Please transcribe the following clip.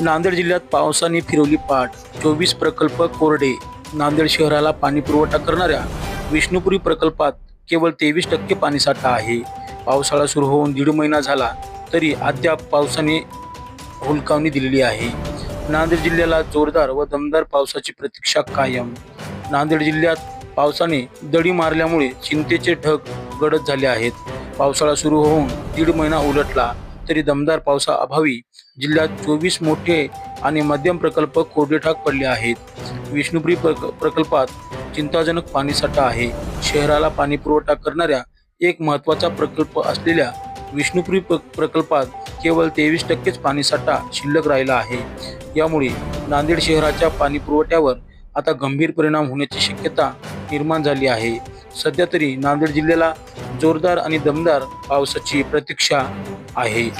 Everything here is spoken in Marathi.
नांदेड जिल्ह्यात पावसाने फिरवली पाठ. चोवीस प्रकल्प कोरडे. नांदेड शहराला पाणी पुरवठा करणाऱ्या विष्णुपुरी प्रकल्पात केवळ तेवीस टक्के पाणीसाठा आहे. पावसाळा सुरू होऊन दीड महिना झाला तरी अद्याप पावसाने हुलकावणी दिलेली आहे. नांदेड जिल्ह्याला जोरदार व दमदार पावसाची प्रतीक्षा कायम. नांदेड जिल्ह्यात पावसाने दडी मारल्यामुळे चिंतेचे ढग गडद झाले आहेत. पावसाळा सुरू होऊन दीड महिना उलटला. तरी दमदार पावसाअभावी जिल्ह्यात चोवीस मोठे आणि मध्यम प्रकल्प कोरडेठाक पडले आहेत. विष्णुपुरी प्रक प्रकल्पात चिंताजनक पाणीसाठा आहे. शहराला पाणी पुरवठा करणाऱ्या एक महत्त्वाचा प्रकल्प असलेल्या विष्णुपुरी प्र प्रकल्पात केवळ तेवीस टक्केच पाणीसाठा शिल्लक राहिला आहे. यामुळे नांदेड शहराच्या पाणीपुरवठ्यावर आता गंभीर परिणाम होण्याची शक्यता निर्माण झाली आहे. सध्या तरी नांदेड जिल्ह्याला जोरदार आणि दमदार पावसाची प्रतीक्षा आहे.